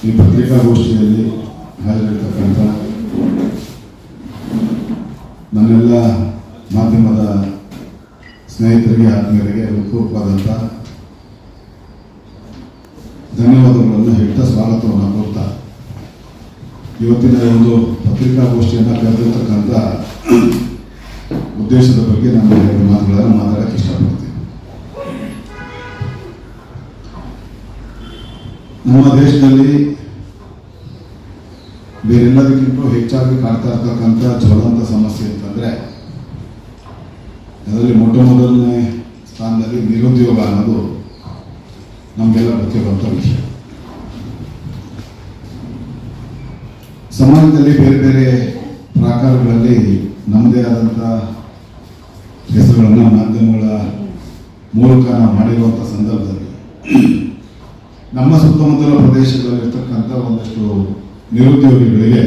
ಈ ಪತ್ರಿಕಾಗೋಷ್ಠಿಯಲ್ಲಿ ಹಾಜರಿರ್ತಕ್ಕಂಥ ನನ್ನೆಲ್ಲ ಮಾಧ್ಯಮದ ಸ್ನೇಹಿತರಿಗೆ ಆತ್ಮೀಯರಿಗೆ ಹೃತ್ಪೂರ್ವವಾದಂಥ ಧನ್ಯವಾದಗಳನ್ನು ಹೇಳ್ತಾ ಸ್ವಾಗತವನ್ನು ಕೋರ್ತಾ ಇವತ್ತಿನ ಒಂದು ಪತ್ರಿಕಾಗೋಷ್ಠಿಯನ್ನು ಕರೆದಿರ್ತಕ್ಕಂಥ ಉದ್ದೇಶದ ಬಗ್ಗೆ ನಾನು ಎರಡು ಮಾತುಗಳನ್ನು ಮಾತಾಡಕ್ಕೆ ನಮ್ಮ ದೇಶದಲ್ಲಿ ಬೇರೆಲ್ಲದಕ್ಕಿಂತ ಹೆಚ್ಚಾಗಿ ಕಾಡ್ತಾ ಇರ್ತಕ್ಕಂಥ ಜ್ವಲಂತ ಸಮಸ್ಯೆ ಅಂತಂದ್ರೆ, ಅದರಲ್ಲಿ ಮೊಟ್ಟ ಮೊದಲನೇ ಸ್ಥಾನದಲ್ಲಿ ನಿರುದ್ಯೋಗ ಅನ್ನೋದು ನಮಗೆಲ್ಲ ಗೊತ್ತಿರುವಂಥ ವಿಷಯ. ಸಮಾಜದಲ್ಲಿ ಬೇರೆ ಬೇರೆ ಪ್ರಾಕಾರಗಳಲ್ಲಿ ನಮ್ಮದೇ ಆದಂಥ ಹೆಸರುಗಳನ್ನು, ಮಾಧ್ಯಮಗಳ ಮೂಲಕ ನಾವು ಮಾಡಿರುವಂಥ ಸಂದರ್ಭದಲ್ಲಿ ನಮ್ಮ ಸುತ್ತಮುತ್ತಲ ಪ್ರದೇಶದಲ್ಲಿರ್ತಕ್ಕಂಥ ಒಂದಷ್ಟು ನಿರುದ್ಯೋಗಿಗಳಿಗೆ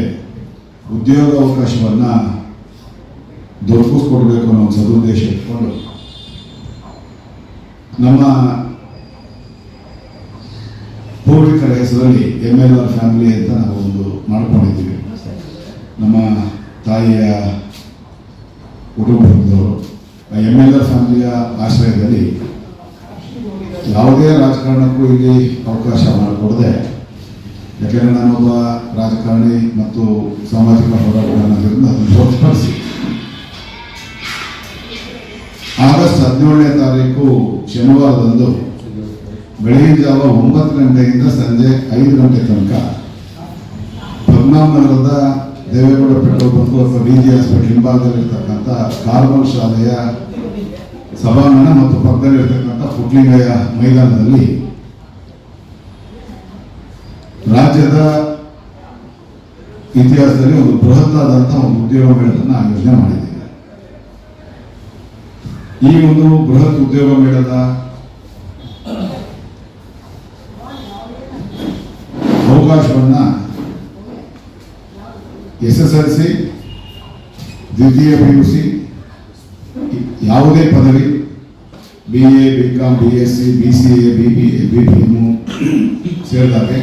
ಉದ್ಯೋಗ ಅವಕಾಶವನ್ನ ದೊರಕಿಸ್ಕೊಡ್ಬೇಕು ಅನ್ನೋ ಒಂದು ಸದುದ್ದೇಶ ಇಟ್ಕೊಂಡು ನಮ್ಮ ಪೂರ್ವಿಕರ ಹೆಸರಲ್ಲಿ ಎಂ ಎಲ್ ಆರ್ ಫ್ಯಾಮಿಲಿ ಅಂತ ನಾವು ಒಂದು ಮಾಡ್ಕೊಂಡಿದ್ದೀವಿ. ನಮ್ಮ ತಾಯಿಯ ಕುಟುಂಬದವರು ಎಂ ಎಲ್ ಆರ್ ಫ್ಯಾಮಿಲಿಯ ಆಶ್ರಯದಲ್ಲಿ ಯಾವುದೇ ರಾಜಕಾರಣಕ್ಕೂ ಇಲ್ಲಿ ಅವಕಾಶ ಮಾಡಿಕೊಡದೆ, ಯಾಕೆಂದರೆ ನಾನೊಬ್ಬ ರಾಜಕಾರಣಿ ಮತ್ತು ಸಾಮಾಜಿಕ ಹೋರಾಟಗಾರನಾಗಿರೋದ್ರಿಂದ ಅದನ್ನು ಆಗಸ್ಟ್ ಹದಿನೇಳನೇ ತಾರೀಕು ಶನಿವಾರದಂದು ಬೆಳಗಿನ ಜಾವ ಒಂಬತ್ತು ಗಂಟೆಯಿಂದ ಸಂಜೆ ಐದು ಗಂಟೆ ತನಕ ಪದ್ಮನಾಭನಗರದ ದೇವೇಗೌಡ ಪೆಟ್ರೋಲ್ ಬಂಕು ಅಥವಾ ಬಿ ಜಿ ಹಾಸ್ಪಿಟಲ್ ಹಿಂಭಾಗದಲ್ಲಿರ್ತಕ್ಕಂಥ ಕಾರ್ಮಲ್ ಶಾಲೆಯ ಸಭಾಂಗಣ ಮತ್ತು ಪಕ್ಕದಲ್ಲಿರ್ತಕ್ಕಂಥ ಪುಟ್ಲಿಂಗಯ್ಯ ಮೈದಾನದಲ್ಲಿ ರಾಜ್ಯದ ಇತಿಹಾಸದಲ್ಲಿ ಒಂದು ಬೃಹತ್ತಾದಂಥ ಒಂದು ಉದ್ಯೋಗ ಮೇಳವನ್ನು ಆಯೋಜನೆ ಮಾಡಿದ್ದೇವೆ ಈ ಒಂದು ಬೃಹತ್ ಉದ್ಯೋಗ ಮೇಳದ ಅವಕಾಶವನ್ನ ಎಸ್ ಎಸ್ ಎಲ್ ಸಿ, ದ್ವಿತೀಯ ಪಿ ಯು ಸಿ ಯಾವುದೇ ಪದವಿ B A B Com B S C B C A B B A B P M ಸೇರಿದಾಗೆ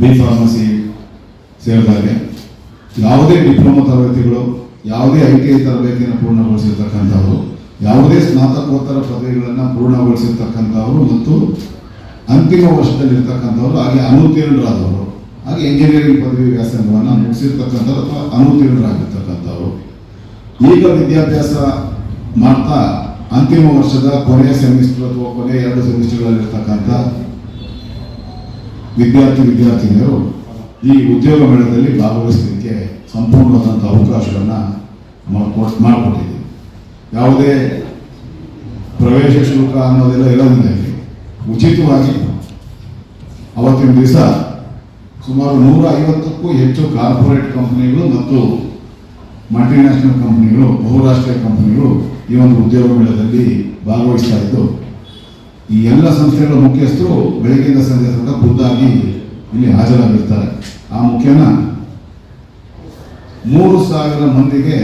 B pharmacy ಸೇರಿದಾಗೆ, ಯಾವುದೇ ಡಿಪ್ಲೊಮಾ ತರಬೇತಿಗಳು ಯಾವುದೇ ಐ ಟಿ ಐ ತರಬೇತಿಯನ್ನು ಪೂರ್ಣಗೊಳಿಸಿರ್ತಕ್ಕಂಥವ್ರು, ಯಾವುದೇ ಸ್ನಾತಕೋತ್ತರ ಪದವಿಗಳನ್ನು ಪೂರ್ಣಗೊಳಿಸಿರ್ತಕ್ಕಂಥವ್ರು ಮತ್ತು ಅಂತಿಮ ವರ್ಷದಲ್ಲಿರ್ತಕ್ಕಂಥವ್ರು, ಹಾಗೆ ಅನುತ್ತೀರ್ಣರಾದವರು ಹಾಗೆ ಇಂಜಿನಿಯರಿಂಗ್ ಪದವಿ ವ್ಯಾಸಂಗವನ್ನು ಮುಗಿಸಿರ್ತಕ್ಕಂಥವ್ರು ಅಥವಾ ಅನುತ್ತೀರ್ಣರಾಗಿರ್ತಕ್ಕಂಥವ್ರು ಈಗ ವಿದ್ಯಾಭ್ಯಾಸ ಮಾಡ್ತಾ ಅಂತಿಮ ವರ್ಷದ ಕೊನೆಯ ಸೆಮಿಸ್ಟರ್ ಅಥವಾ ಕೊನೆಯ ಎರಡು ಸೆಮಿಸ್ಟರ್ಗಳಲ್ಲಿರ್ತಕ್ಕಂಥ ವಿದ್ಯಾರ್ಥಿ ವಿದ್ಯಾರ್ಥಿನಿಯರು ಈ ಉದ್ಯೋಗ ಮೇಳದಲ್ಲಿ ಭಾಗವಹಿಸಲಿಕ್ಕೆ ಸಂಪೂರ್ಣವಾದಂಥ ಅವಕಾಶವನ್ನು ಮಾಡಿಕೊಟ್ ಮಾಡಿಕೊಟ್ಟಿದ್ದೀವಿ. ಯಾವುದೇ ಪ್ರವೇಶ ಶುಲ್ಕ ಅನ್ನೋದೆಲ್ಲ ಇರೋದಿಲ್ಲ ಇಲ್ಲಿ ಉಚಿತವಾಗಿ ಅವತ್ತಿನ ದಿವಸ ಸುಮಾರು ನೂರ ಐವತ್ತಕ್ಕೂ ಹೆಚ್ಚು ಕಾರ್ಪೊರೇಟ್ ಕಂಪನಿಗಳು ಮತ್ತು ಮಲ್ಟಿನ್ಯಾಷನಲ್ ಕಂಪ್ನಿಗಳು ಬಹುರಾಷ್ಟ್ರೀಯ ಕಂಪ್ನಿಗಳು ಈ ಒಂದು ಉದ್ಯೋಗ ಮೇಳದಲ್ಲಿ ಭಾಗವಹಿಸ್ತಾ ಇದ್ದು ಈ ಎಲ್ಲ ಸಂಸ್ಥೆಗಳ ಮುಖ್ಯಸ್ಥರು ಬೆಳಗ್ಗೆಯಿಂದ ಸಂಜೆ ತನಕ ಖುದ್ದಾಗಿ ಇಲ್ಲಿ ಹಾಜರಾಗಿರ್ತಾರೆ. ಆ ಮುಖ್ಯನ ಮೂರು ಸಾವಿರ ಮಂದಿಗೆ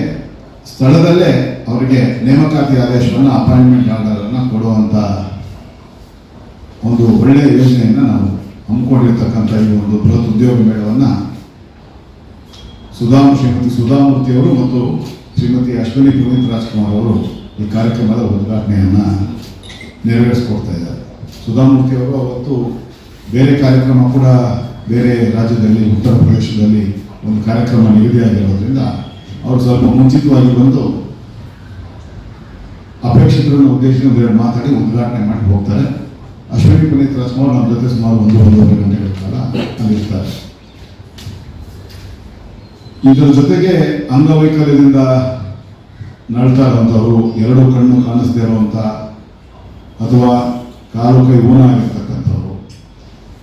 ಸ್ಥಳದಲ್ಲೇ ಅವರಿಗೆ ನೇಮಕಾತಿ ಆದೇಶವನ್ನು ಅಪಾಯಿಂಟ್ಮೆಂಟ್ ಆರ್ಡರನ್ನು ಕೊಡುವಂತ ಒಂದು ಒಳ್ಳೆಯ ಯೋಜನೆಯನ್ನು ನಾವು ಹಮ್ಮಿಕೊಂಡಿರ್ತಕ್ಕಂಥ ಈ ಒಂದು ಬೃಹತ್ ಉದ್ಯೋಗ ಮೇಳವನ್ನು ಸುಧಾಮ್ ಶ್ರೀಮತಿ ಸುಧಾಮೂರ್ತಿಯವರು ಮತ್ತು ಶ್ರೀಮತಿ ಅಶ್ವಿನಿ ಪುನೀತ್ ರಾಜ್ಕುಮಾರ್ ಅವರು ಈ ಕಾರ್ಯಕ್ರಮದ ಉದ್ಘಾಟನೆಯನ್ನು ನೆರವೇರಿಸ್ಕೊಡ್ತಾ ಇದ್ದಾರೆ. ಸುಧಾಮೂರ್ತಿ ಅವರು ಅವತ್ತು ಬೇರೆ ಕಾರ್ಯಕ್ರಮ ಕೂಡ ಬೇರೆ ರಾಜ್ಯದಲ್ಲಿ, ಉತ್ತರ ಪ್ರದೇಶದಲ್ಲಿ ಒಂದು ಕಾರ್ಯಕ್ರಮ ನಿಗದಿಯಾಗಿರೋದ್ರಿಂದ ಅವರು ಸ್ವಲ್ಪ ಮುಂಚಿತವಾಗಿ ಬಂದು ಅಪೇಕ್ಷಿತರನ್ನು ಉದ್ದೇಶಿಸಿ ಒಂದೆರಡು ಮಾತಾಡಿ ಉದ್ಘಾಟನೆ ಮಾಡಿ ಹೋಗ್ತಾರೆ. ಅಶ್ವಿನಿ ಪುನೀತ್ ರಾಜ್ಕುಮಾರ್ ನಮ್ಮ ಜೊತೆ ಸುಮಾರು ಒಂದು, ಒಂದೂವರೆ ಗಂಟೆಗಳ ಕಾಲ ಅಲ್ಲಿರ್ತಾರೆ. ಇದರ ಜೊತೆಗೆ ಅಂಗವೈಕಲ್ಯದಿಂದ ನಡ್ತಾ ಇರುವಂಥವ್ರು ಎರಡು ಕಣ್ಣು ಕಾಣಿಸದೇ ಇರುವಂಥ ಅಥವಾ ಕಾಲು ಕೈ ಊನ ಆಗಿರ್ತಕ್ಕಂಥವ್ರು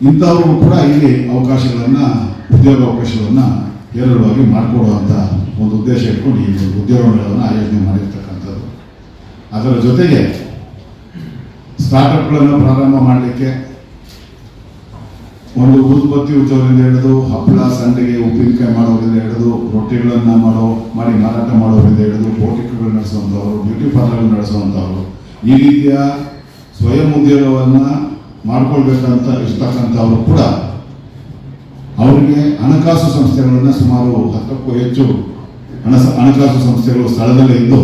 ಇಂಥವ್ರು ಕೂಡ ಇಲ್ಲಿ ಅವಕಾಶಗಳನ್ನು ಉದ್ಯೋಗ ಅವಕಾಶವನ್ನು ಹೇರಳವಾಗಿ ಮಾಡಿಕೊಡುವಂಥ ಒಂದು ಉದ್ದೇಶ ಇಟ್ಕೊಂಡು ಈ ಒಂದು ಉದ್ಯೋಗ ಮೇಳವನ್ನು ಆಯೋಜನೆ ಮಾಡಿರ್ತಕ್ಕಂಥದ್ದು ಅದರ ಜೊತೆಗೆ ಸ್ಟಾರ್ಟಪ್ಗಳನ್ನು ಪ್ರಾರಂಭ ಮಾಡಲಿಕ್ಕೆ ಒಂದು ಉತ್ಪತ್ತಿ ಉದ್ಯೋಗದಿಂದ ಹಿಡಿದು, ಹಪ್ಪಳ ಸಂಡಿಗೆ ಉಪ್ಪಿನಕಾಯಿ ಮಾಡೋದ್ರಿಂದ ಹಿಡಿದು, ರೊಟ್ಟಿಗಳನ್ನು ಮಾಡೋ, ಮಾಡಿ ಮಾರಾಟ ಮಾಡೋರಿಂದ ಹಿಡಿದು ಬೋಟಿಕ್ಗಳು ನಡೆಸುವಂಥವ್ರು ಬ್ಯೂಟಿ ಪಾರ್ಲರ್ ನಡೆಸುವಂಥವ್ರು ಈ ರೀತಿಯ ಸ್ವಯಂ ಉದ್ಯೋಗವನ್ನು ಮಾಡ್ಕೊಳ್ಬೇಕಂತ ಇರ್ತಕ್ಕಂಥವ್ರು ಕೂಡ ಅವರಿಗೆ ಹಣಕಾಸು ಸಂಸ್ಥೆಗಳನ್ನು ಸುಮಾರು ಹತ್ತಕ್ಕೂ ಹೆಚ್ಚು ಹಣ ಹಣಕಾಸು ಸಂಸ್ಥೆಗಳು ಸ್ಥಳದಲ್ಲೇ ಇದ್ದು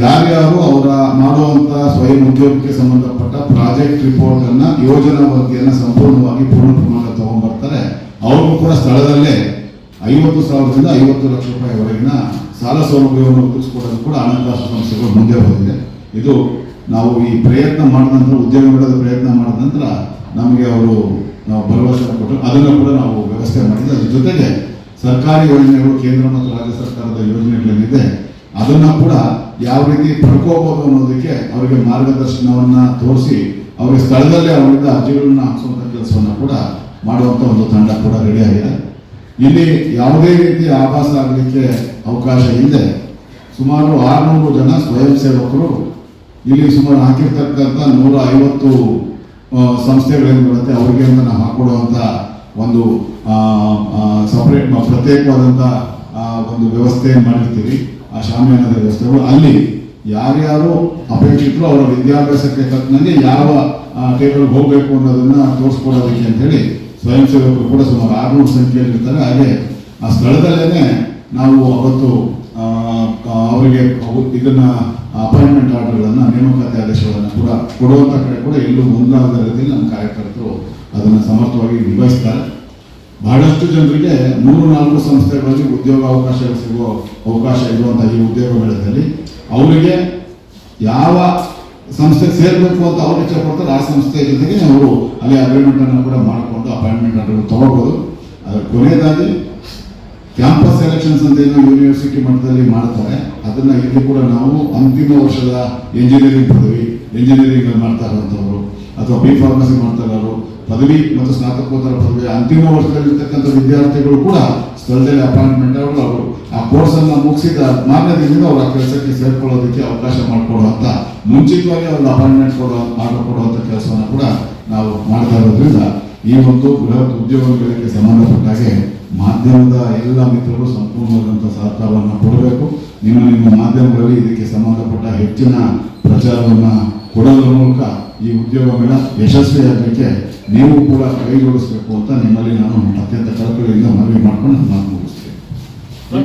ಯಾರ್ಯಾರು ಅವರ ಮಾಡುವಂತ ಸ್ವಯಂ ಉದ್ಯೋಗಕ್ಕೆ ಸಂಬಂಧಪಟ್ಟ ಪ್ರಾಜೆಕ್ಟ್ ರಿಪೋರ್ಟ್ ಅನ್ನ ಯೋಜನಾ ವರದಿಯನ್ನ ಸಂಪೂರ್ಣವಾಗಿ ಪೂರ್ಣ ಪ್ರಮಾಣ ತಗೊಂಡ್ಬರ್ತಾರೆ. ಅವ್ರಿಗೂ ಕೂಡ ಸ್ಥಳದಲ್ಲೇ ಐವತ್ತು ಸಾವಿರದಿಂದ ಐವತ್ತು ಲಕ್ಷ ರೂಪಾಯಿವರೆಗಿನ ಸಾಲ ಸೌಲಭ್ಯವನ್ನು ಒದಗಿಸಿಕೊಡಲು ಕೂಡ ಹಣಕಾಸು ಸಂಸ್ಥೆಗಳು ಮುಂದೆ ಬಂದಿದೆ ಇದು ನಾವು ಈ ಪ್ರಯತ್ನ ಮಾಡಿದ ನಂತರ ಉದ್ಯಮಿಗಳ ಪ್ರಯತ್ನ ಮಾಡಿದ ನಂತರ ನಮಗೆ ಅವರು ನಾವು ಭರವಸೆ ಕೊಟ್ಟರು. ಅದನ್ನು ಕೂಡ ನಾವು ವ್ಯವಸ್ಥೆ ಮಾಡಿದ್ದೆ ಅದ್ರ ಜೊತೆಗೆ ಸರ್ಕಾರಿ ಯೋಜನೆಗಳು ಕೇಂದ್ರ ಮತ್ತು ರಾಜ್ಯ ಸರ್ಕಾರದ ಯೋಜನೆಗಳೇನಿದೆ ಅದನ್ನು ಕೂಡ ಯಾವ ರೀತಿ ಪಡ್ಕೋಬಹುದು ಅನ್ನೋದಕ್ಕೆ ಅವರಿಗೆ ಮಾರ್ಗದರ್ಶನವನ್ನ ತೋರಿಸಿ ಅವರಿಗೆ ಸ್ಥಳದಲ್ಲೇ ಅವರಿಂದ ಅರ್ಜಿಗಳನ್ನ ಹಾಕಿಸುವಂತ ಕೆಲಸವನ್ನ ಕೂಡ ಮಾಡುವಂತ ಒಂದು ತಂಡ ಕೂಡ ರೆಡಿ ಆಗಿದೆ. ಇಲ್ಲಿ ಯಾವುದೇ ರೀತಿಯ ಆಭಾಸ ಆಗಲಿಕ್ಕೆ ಅವಕಾಶ ಇಲ್ಲದೆ ಸುಮಾರು ಆರುನೂರು ಜನ ಸ್ವಯಂ ಸೇವಕರು ಇಲ್ಲಿ ಸುಮಾರು ಹಾಕಿರ್ತಕ್ಕಂಥ ನೂರ ಐವತ್ತು ಸಂಸ್ಥೆಗಳೇನು ಬರುತ್ತೆ ಅವರಿಗೆ ಅಂತ ನಾವು ಹಾಕೊಡುವಂತ ಒಂದು ಸಪ್ರೇಟ್ ಪ್ರತ್ಯೇಕವಾದಂತ ಆ, ಒಂದು ವ್ಯವಸ್ಥೆ ಮಾಡಿರ್ತೀವಿ. ಆ ಶಾಮಿಯಾನದ ದೇವಸ್ಥಾನಗಳು ಅಲ್ಲಿ ಯಾರ್ಯಾರು ಅಪೇಕ್ಷಿತರು ಅವರ ವಿದ್ಯಾಭ್ಯಾಸಕ್ಕೆ ತಕ್ಕಂತೆ ಯಾವ ಟೇಬಲ್ಗೆ ಹೋಗಬೇಕು ಅನ್ನೋದನ್ನ ತೋರಿಸ್ಕೊಡೋದಕ್ಕೆ ಅಂತ ಹೇಳಿ ಸ್ವಯಂ ಸೇವಕರು ಕೂಡ ಸುಮಾರು ಆರುನೂರು ಸಂಖ್ಯೆಯಲ್ಲಿರ್ತಾರೆ ಹಾಗೆ ಆ ಸ್ಥಳದಲ್ಲೇನೆ ನಾವು ಅವತ್ತು ಅವರಿಗೆ ಅವು- ಇದನ್ನ ಅಪಾಯಿಂಟ್ಮೆಂಟ್ ಆರ್ಡರ್ಗಳನ್ನು ನೇಮಕಾತಿ ಆದೇಶಗಳನ್ನು ಕೂಡ ಕೊಡುವಂತ ಕಡೆ ಕೂಡ ಎಲ್ಲೂ ಮುಂದಾದ ರೀತಿಯಲ್ಲಿ ನಮ್ಮ ಕಾರ್ಯಕರ್ತರು ಅದನ್ನು ಸಮರ್ಥವಾಗಿ ನಿಭಾಯಿಸ್ತಾರೆ. ಬಹಳಷ್ಟು ಜನರಿಗೆ ಮೂರು, ನಾಲ್ಕು ಸಂಸ್ಥೆಗಳಲ್ಲಿ ಉದ್ಯೋಗ ಅವಕಾಶ ಸಿಗುವ ಅವಕಾಶ ಇರುವಂತಹ ಈ ಉದ್ಯೋಗ ಮೇಳದಲ್ಲಿ ಅವರಿಗೆ ಯಾವ ಸಂಸ್ಥೆ ಸೇರ್ಬೇಕು ಅಂತ ಅವ್ರು ಇಚ್ಛೆ ಪಡ್ತಾರೆ ಆ ಸಂಸ್ಥೆ ಜೊತೆಗೆ ಅವರು ಅಲ್ಲಿ ಅಗ್ರಿಮೆಂಟ್ ಅನ್ನು ಕೂಡ ಮಾಡಿಕೊಂಡು ಅಪಾಯಿಂಟ್ಮೆಂಟ್ ಅನ್ನು ತಗೋಬಹುದು ಅದ್ರ ಕೊನೆಯದಾಗಿ ಕ್ಯಾಂಪಸ್ ಸೆಲೆಕ್ಷನ್ಸ್ ಅಂತ ಏನು ಯೂನಿವರ್ಸಿಟಿ ಮಟ್ಟದಲ್ಲಿ ಮಾಡ್ತಾರೆ. ಅದನ್ನ ಇಲ್ಲಿ ಕೂಡ ನಾವು ಅಂತಿಮ ವರ್ಷದ ಇಂಜಿನಿಯರಿಂಗ್ ಪದವಿ ಇಂಜಿನಿಯರಿಂಗ್ ಮಾಡ್ತಾ ಅಥವಾ ಬಿ ಫಾರ್ಮಸಿ ಮಾಡ್ತಾ ಪದವಿ ಮತ್ತು ಸ್ನಾತಕೋತ್ತರ ಪದವಿ ಅಂತಿಮ ವರ್ಷದಲ್ಲಿರ್ತಕ್ಕಂಥ ವಿದ್ಯಾರ್ಥಿಗಳು ಕೂಡ ಸ್ಥಳದಲ್ಲಿ ಅಪಾಯಿಂಟ್ಮೆಂಟ್ ಅವರು ಅವರು ಆ ಕೋರ್ಸ್ ಅನ್ನ ಮುಗಿಸಿದ ಮಾರ್ಗದಿಂದ ಅವರ ಕೆಲಸಕ್ಕೆ ಸೇರ್ಕೊಳ್ಳೋದಕ್ಕೆ ಅವಕಾಶ ಮಾಡಿಕೊಡುವಂತ, ಮುಂಚಿತವಾಗಿ ಅವ್ರಿಗೆ ಅಪಾಯಿಂಟ್ಮೆಂಟ್ ಕೊಡೋ ಮಾಡಿಕೊಡುವಂಥ ಕೆಲಸವನ್ನು ಕೂಡ ನಾವು ಮಾಡ್ತಾ ಇರೋದ್ರಿಂದ ಈ ಒಂದು ಬೃಹತ್ ಉದ್ಯೋಗಗಳಿಗೆ ಸಂಬಂಧಪಟ್ಟ ಹಾಗೆ ಮಾಧ್ಯಮದ ಎಲ್ಲ ಮಿತ್ರರು ಸಂಪೂರ್ಣವಾದಂತಹ ಸಹಕಾರವನ್ನು ಕೊಡಬೇಕು. ನಿಮ್ಮ ನಿಮ್ಮ ಮಾಧ್ಯಮಗಳಲ್ಲಿ ಇದಕ್ಕೆ ಸಂಬಂಧಪಟ್ಟ ಹೆಚ್ಚಿನ ಪ್ರಚಾರವನ್ನು ಕೊಡೋದ್ರ ಮೂಲಕ ಈ ಉದ್ಯೋಗಗಳ ಯಶಸ್ವಿಯಾಗಲಿಕ್ಕೆ ನೀವು ಕೂಡ ಕೈ ಅಂತ ನಿಮ್ಮಲ್ಲಿ ನಾನು ಅತ್ಯಂತ ಕಳಕಳಿಯಿಂದ ಮನವಿ ಮಾಡ್ಕೊಂಡು ನಾನು ಮಾತು ಮುಗಿಸ್ತೇನೆ.